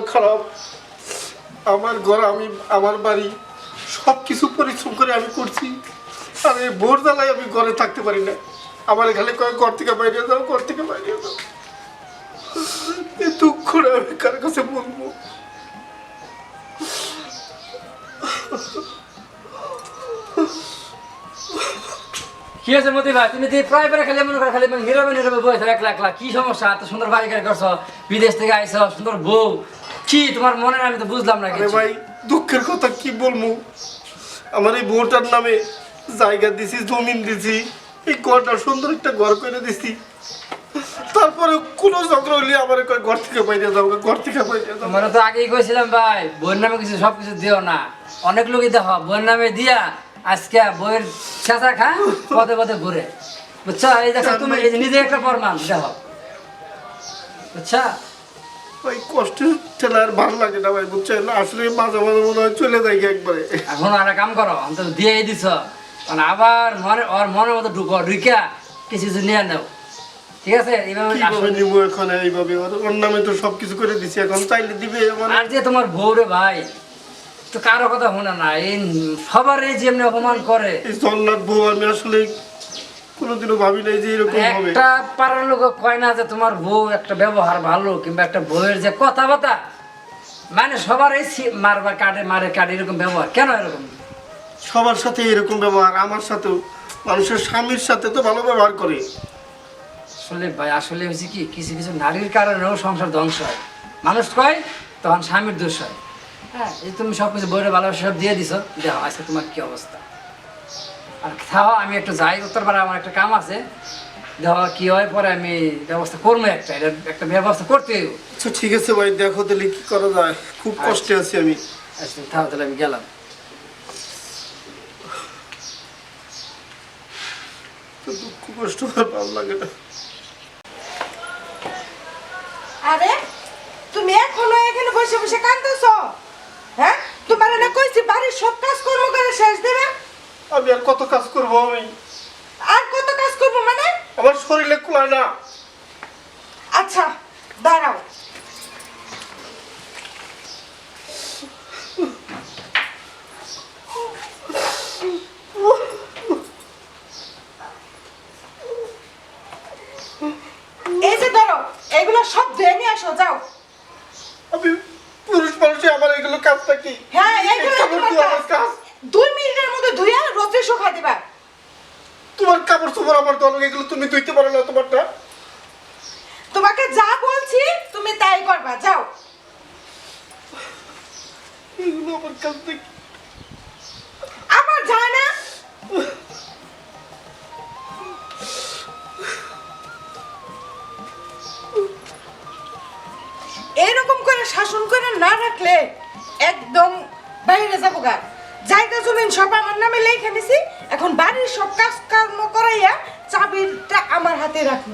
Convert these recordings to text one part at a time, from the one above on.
খারাপ, আমার ঘর, আমি, আমার বাড়ি সব কিছু পরিশ্রম করে আমি করছি। আর এই ভোর জ্বালায় আমি ঘরে থাকতে পারি না। আমার এখানে কয় ঘর থেকে বাইরে যাও, ঘর থেকে বাইরে যাও। এই দুঃখটা আমি কার কাছে বলব? কি হয়েছে মতি ভাই? তুমি বিদেশ থেকে আইছো, সুন্দর বউ। কি তোমার মনে আমি তো বুঝলাম না আরে কিছু। ভাই দুঃখের কথা কি বলব? আমার এই বউটার নামে জায়গা দিছি জমিন দিছি এই ঘরটা সুন্দর একটা ঘর করে দিছি। তারপরে কোনো ঝগড়া হলে আমার কয় ঘর থেকে বাইরে যাও ঘর থেকে বাইরে যাও। তোমার তো আগেই কইছিলাম ভাই বইয়ের নামে কিছু সব কিছু দিও না। অনেক লোকই দেখো বইয়ের নামে দিয়া আজকে বইয়ের চেঁচা খা পদে পদে ঘুরে। বুঝছ? এই দেখো তুমি এই যে নিজে একটা প্রমাণ দেখো। বুঝছা? ওই কষ্টের ঠেলা আর ভালো লাগে না ভাই বুঝছেন? আসলে মাঝে মাঝে মনে হয় চলে যাই একবারে। এখন আর কাম করো অন্তত দিয়ে দিছ। কারণ আবার মনে ওর মনের মতো ঢুকো ঢুকা কিছু কিছু নিয়ে নাও। ঠিক আছে? এইভাবে নিবো এখন? এইভাবে ওর নামে তো সবকিছু করে দিছি এখন চাইলে দিবে আমার আর যে তোমার বউ রে ভাই তো কারও কথা শোনে না। এই সবার এই যে এমনি অপমান করে। এই জল্লাদ বউ আমি আসলে কোনোদিনও ভাবি নাই যে এরকম হবে। একটা পাড়ার লোক কয় না যে তোমার বউ একটা ব্যবহার ভালো কিংবা একটা বউয়ের যে কথাবার্তা? মানে সবার এই মারবা কাটে মারে কাটে এরকম ব্যবহার। কেন এরকম? সবার সাথে এরকম ব্যবহার আমার সাথেও। মানুষের স্বামীর সাথে তো ভালো ব্যবহার করে। আসলে ভাই আসলে হয়েছে কি কিছু কিছু নারীর কারণেও সংসার ধ্বংস হয়। মানুষ কয় তখন স্বামীর দোষ হয়। হ্যাঁ এই তুমি সব কিছু বইরে ভালোবাসা সব দিয়ে দিছো। দেখো আজকে তোমার কি অবস্থা? আর খাও আমি একটু যাই উত্তর পাড়া আমার একটা কাম আছে। দেখো কি হয় পরে আমি ব্যবস্থা করব একটা এটা একটা ব্যবস্থা করতে আচ্ছা ঠিক আছে ভাই দেখো তাহলে কি করা যায়। খুব কষ্টে আছি আমি। আচ্ছা থাও তাহলে আমি গেলাম। দুঃখ কষ্ট আর ভালো লাগে না। আরে তুমি এখনও এখানে বসে বসে কাঁদতেছ? হ্যাঁ? তোমার না কইছি বাড়ির সব কাজ কর্ম করে শেষ দেবে? আমি আর কত কাজ করব আমি? আর কত কাজ করব মানে? আমার শরীরে কুলায় না। আচ্ছা দাঁড়াও এই যে ধরো এগুলো সব ধুয়ে নিয়ে আসো যাও আমি পুরুষ মানুষে আমার এগুলো কাজটা কি হ্যাঁ এই এগুলো কাপড় তোমার ধোয়া আমার কাজ। কাজ দুই মিনিটের মধ্যে ধুয়ে রোদ্রে শুকাই দিবা তোমার চোপড় আমার দল এগুলো তুমি ধুইতে পারো না তোমারটা। তোমাকে যা বলছি তুমি তাই করবা যাও। এগুলো আমার কাছ কি জায়গা জমিন সব আমার নামে লেখে নিছি এখন বাড়ির সব কাজ কর্ম করাইয়া চাবিটা আমার হাতে রাখব।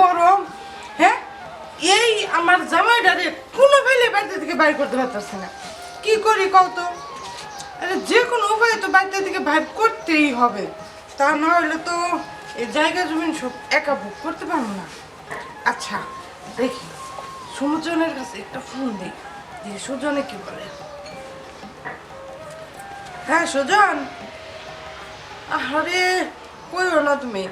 গরম হ্যাঁ? এই আমার জামাইটারে কোনো বেলে বাড়িতে থেকে বাইর করতে পারতেছে না। কি করি কত আরে যে কোনো উপায়ে তো বাড়িতে থেকে বাইর করতেই হবে। তা না হলে তো এই জায়গা জমিন সব একা বুক করতে পারব না। আচ্ছা দেখি। সুজনের কাছে একটা ফোন দিই। দিয়ে সুজনে কি বলে? হ্যাঁ সুজন? আরে কইও না তুমি?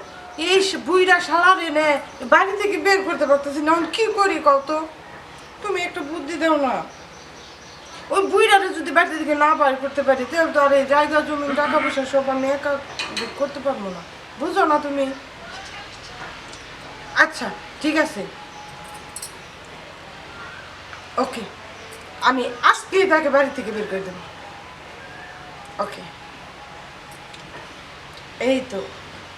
এই বুইরা শালারে নে, বাড়ি থেকে বের করতে পারতেছি না কি করি কত তুমি একটা বুদ্ধি দাও না। ওই বুইরারে যদি বাড়ি থেকে না বাইর করতে পারি, তাহলে তো আর এই জায়গা, জমি, টাকা পয়সা সব আমি একা করতে পারব না। বুঝো না তুমি? আচ্ছা ঠিক আছে। ওকে, আমি আজকেই তাকে বাড়ি থেকে বের করে দেবো। ওকে। এই তো।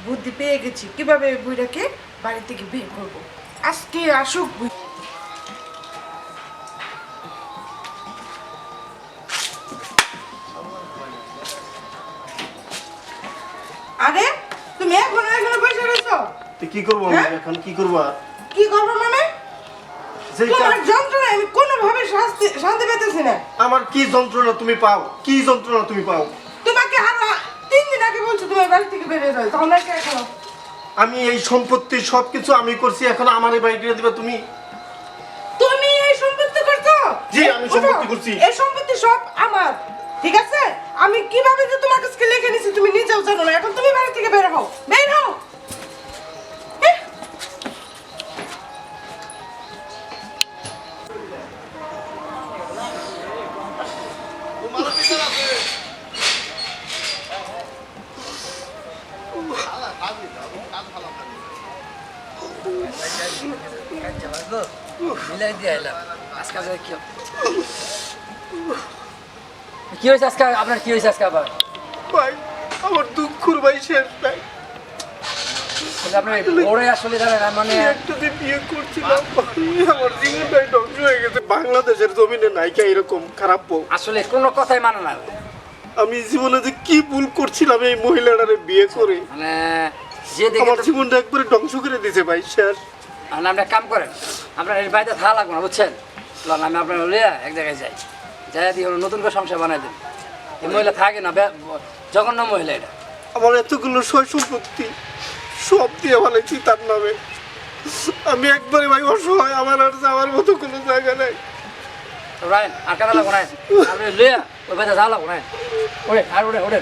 বুদ্ধি পেয়ে গেছি। কীভাবে বুইটাকে বাড়ি থেকে বের করব? আজকে আসুক বুই আরে তুমি এখনও এখানে বসে রয়েছো? তো কি করব আমি হ্যাঁ? এখন? কি করব কি করব মানে? তোমার যন্ত্রণা আমি কোনোভাবে শান্তি শান্তি পেতেছি না। আমার কি যন্ত্রণা তুমি পাও? কি যন্ত্রণা তুমি পাও? দিন আগে বলছো তোমার বাড়ি থেকে বেরিয়ে যাও নাকি এখনও আমি এই সম্পত্তি সবকিছু আমি করছি এখন আমার এই বাড়িটা দিবে তুমি। তুমি এই সম্পত্তি করছ? জি, আমি সম্পত্তি করছি। এই সম্পত্তি সব আমার ঠিক আছে? আমি কীভাবে যে তোমার কাছে লিখে নিছি তুমি নিজেও জানো না। এখন তুমি বাড়ি থেকে বের হও বের হও। কি হয়েছে আজকে আপনার কি হয়েছে আজকে আবার ভাই আমার দুঃখুর ভাই শেষ নাই বাংলাদেশের জমিনে নাইকা এরকম খারাপ আসলে কোনো কথাই মানে না। আমি জীবনে যে কি ভুল করছিলাম এই মহিলাটারে বিয়ে করে। মানে যে দেখে আমার তো- জীবনটা একবারে ধ্বংস করে দিয়েছে ভাই শেষ মানে আপনি এক কাম করেন আপনার এই বাড়িতে থাকা লাগবে না বুঝছেন? চলুন আমি আপনার লিয়া এক জায়গায় যাই। যাই দিয়ে ওর নতুন করে সংসার বানাই দিন। এই মহিলা থাকে না বে- জঘন্য মহিলা এটা। আমার এতগুলো সয় সম্পত্তি সব দিয়ে ফেলেছি তার নামে। আমি একবারে ভাই অসহায় আমার আর যাওয়ার মতো কোনো জায়গা নাই। তো রায়ন আর কাটা লাগবো না আপনি লিয়া ওই বাড়িতে যাওয়া লাগবো না ওরে আর ওরে ওরে।